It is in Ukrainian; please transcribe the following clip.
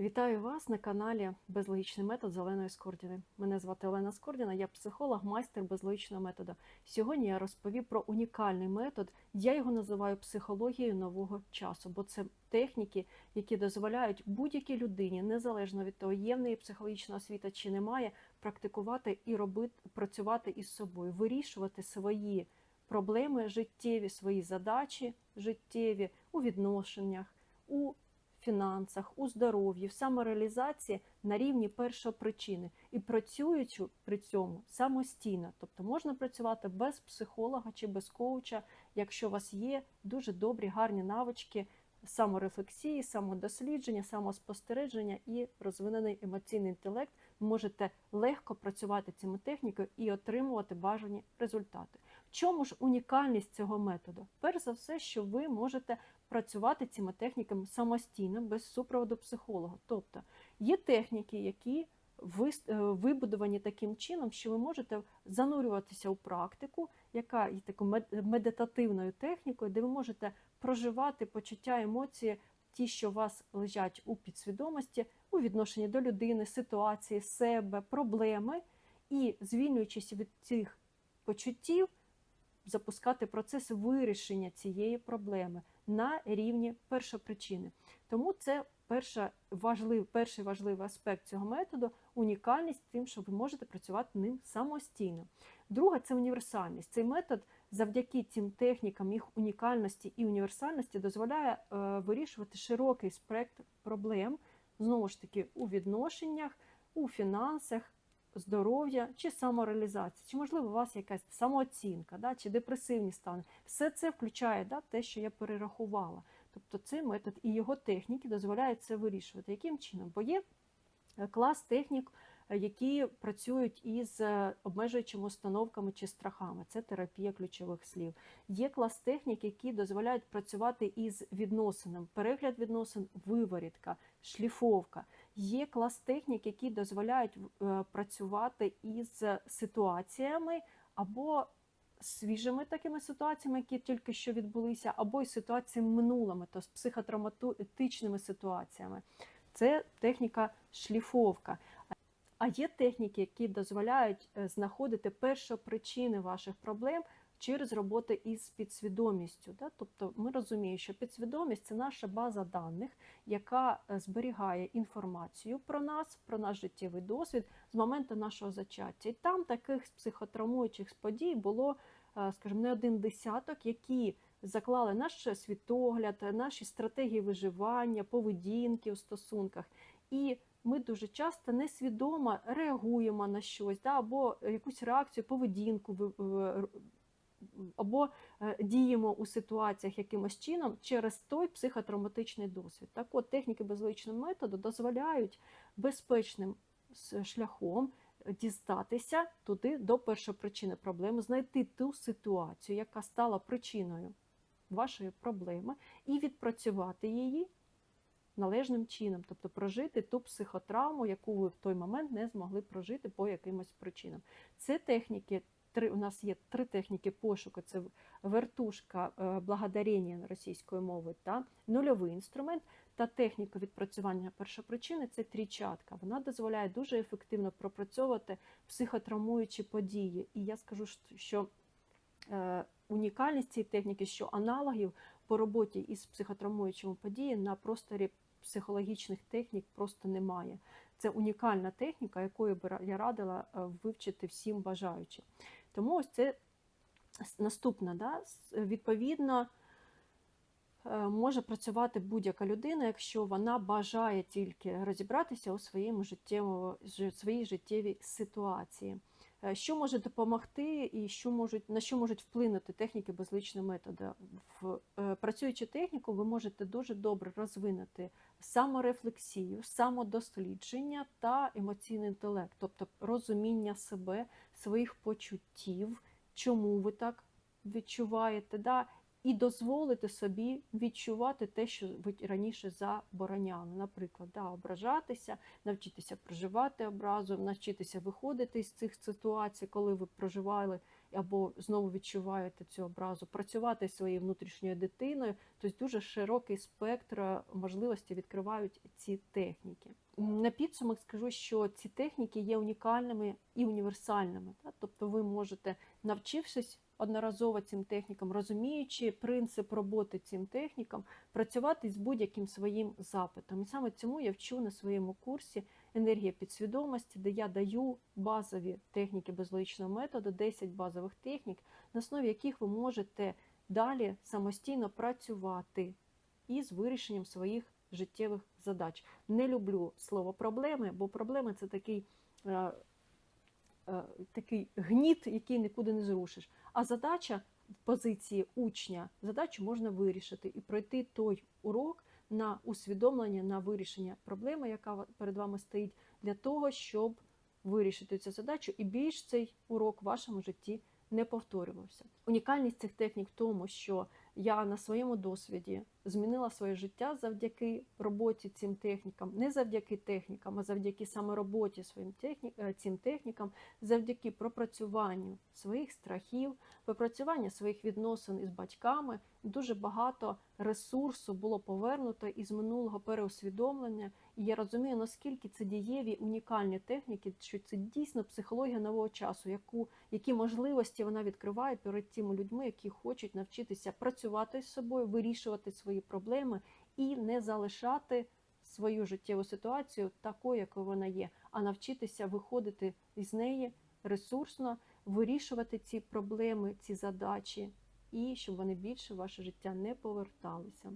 Вітаю вас на каналі Безлогічний метод з Скордіною. Мене звати Олена Скордіна, я психолог, майстер безлогічного методу. Сьогодні я розповів про унікальний метод. Я його називаю психологією нового часу, бо це техніки, які дозволяють будь-якій людині, незалежно від того, є в неї психологічна освіта чи немає, практикувати і робити, працювати із собою, вирішувати свої проблеми життєві, свої задачі життєві у відношеннях. у фінансах, у здоров'ї, в самореалізації на рівні першопричини і працюючи при цьому самостійно. Тобто можна працювати без психолога чи без коуча, якщо у вас є дуже добрі, гарні навички саморефлексії, самодослідження, самоспостереження і розвинений емоційний інтелект, можете легко працювати цими техніками і отримувати бажані результати. В чому ж унікальність цього методу? Перш за все, що ви можете працювати цими техніками самостійно, без супроводу психолога. Тобто є техніки, які е, вибудовані таким чином, що ви можете занурюватися у практику, яка є такою медитативною технікою, де ви можете проживати почуття, емоції, ті, що у вас лежать у підсвідомості, у відношенні до людини, ситуації, себе, проблеми, і звільнюючись від цих почуттів, запускати процес вирішення цієї проблеми на рівні першопричини. Тому це перша важлив, перший важливий аспект цього методу унікальність тим, що ви можете працювати ним самостійно. Друга це універсальність. Цей метод завдяки цим технікам, їх унікальності і універсальності дозволяє е, вирішувати широкий спектр проблем, знову ж таки, у відношеннях, у фінансах, здоров'я чи самореалізації, чи можливо у вас якась самооцінка, да, чи депресивні стани. Все це включає да, те, що я перерахувала. Тобто цей метод і його техніки дозволяють це вирішувати. Яким чином? Бо є е, клас технік, е, які працюють із е, обмежуючими установками чи страхами. Це терапія ключових слів. Є клас технік, які дозволяють працювати із відносинами, перегляд відносин, виворітка, шліфовка. Є клас технік, які дозволяють е, працювати із ситуаціями або свіжими такими ситуаціями, які тільки що відбулися, або й ситуаціями минулими, то з психотравматичними ситуаціями. Це техніка шліфовка. А є техніки, які дозволяють е, знаходити першопричини ваших проблем через роботу із підсвідомістю. Да? Тобто ми розуміємо, що підсвідомість це наша база даних, яка е, зберігає інформацію про нас, про наш життєвий досвід з моменту нашого зачаття. І там таких психотравмуючих подій було, е, скажімо, не один десяток, які заклали наш світогляд, наші стратегії виживання, поведінки у стосунках. І ми дуже часто несвідомо реагуємо на щось, да, або якусь реакцію, поведінку або е, діємо у ситуаціях якимось чином через той психотравматичний досвід. Так от техніки безлогічного методу дозволяють безпечним шляхом дістатися туди до першопричини проблеми, знайти ту ситуацію, яка стала причиною вашої проблеми, і відпрацювати її належним чином, тобто прожити ту психотравму, яку ви в той момент не змогли прожити по якимось причинам. Це техніки. Три у нас є три техніки пошуку: це вертушка е, благодарення російською мовою та нульовий інструмент та техніка відпрацювання першопричини це трічатка. Вона дозволяє дуже ефективно пропрацьовувати психотравмуючі події. І я скажу, що е, унікальність цієї техніки, що аналогів по роботі із психотравмуючими подіями на просторі психологічних технік просто немає. Це унікальна техніка, якою я радила е, вивчити всім бажаючим. Тому ось це наступна. Да? Відповідно, е, може працювати будь-яка людина, якщо вона бажає тільки розібратися у своєму життєвому, своїй життєвій ситуації. Е, Що може допомогти і що можуть, на що можуть вплинути техніки безличного методу? В, е, працюючи техніку, ви можете дуже добре розвинути саморефлексію, самодослідження та емоційний інтелект, тобто розуміння себе, своїх почуттів, чому ви так відчуваєте, да? І дозволити собі відчувати те, що ви раніше забороняли. Наприклад, да, ображатися, навчитися проживати образу, навчитися виходити з цих ситуацій, коли ви проживали або знову відчуваєте цю образу, працювати своєю внутрішньою дитиною. Тобто дуже широкий спектр е, можливостей відкривають ці техніки. На підсумок скажу, що ці техніки є унікальними і універсальними. Тобто ви можете, навчившись одноразово цим технікам, розуміючи принцип роботи цим технікам, працювати з будь-яким своїм запитом. І саме цьому я вчу на своєму курсі енергія підсвідомості, де я даю базові техніки безлогічного методу, 10 базових технік, на основі яких ви можете далі самостійно працювати із вирішенням своїх життєвих задач. Не люблю слово проблеми, бо проблеми це такий. Е, Такий гніт, який нікуди не зрушиш. А задача в позиції учня, задачу можна вирішити і пройти той урок на усвідомлення, на вирішення проблеми, яка перед вами стоїть, для того, щоб вирішити цю задачу, і більш цей урок в вашому житті не повторювався. Унікальність цих технік в тому, що я на своєму досвіді змінила своє життя завдяки роботі цим технікам, не завдяки технікам, а завдяки саме роботі своїм техні... е, цим технікам, завдяки пропрацюванню своїх страхів, пропрацюванню своїх відносин із батьками. Дуже багато ресурсу було повернуто із минулого переусвідомлення. І я розумію, наскільки це дієві унікальні техніки, що це дійсно психологія нового часу, яку які можливості вона відкриває перед тими людьми, які хочуть навчитися працювати з собою, вирішувати свої проблеми і не залишати свою життєву ситуацію такою, якою вона є, а навчитися виходити із неї ресурсно, вирішувати ці проблеми, ці задачі, і щоб вони більше в ваше життя не поверталися.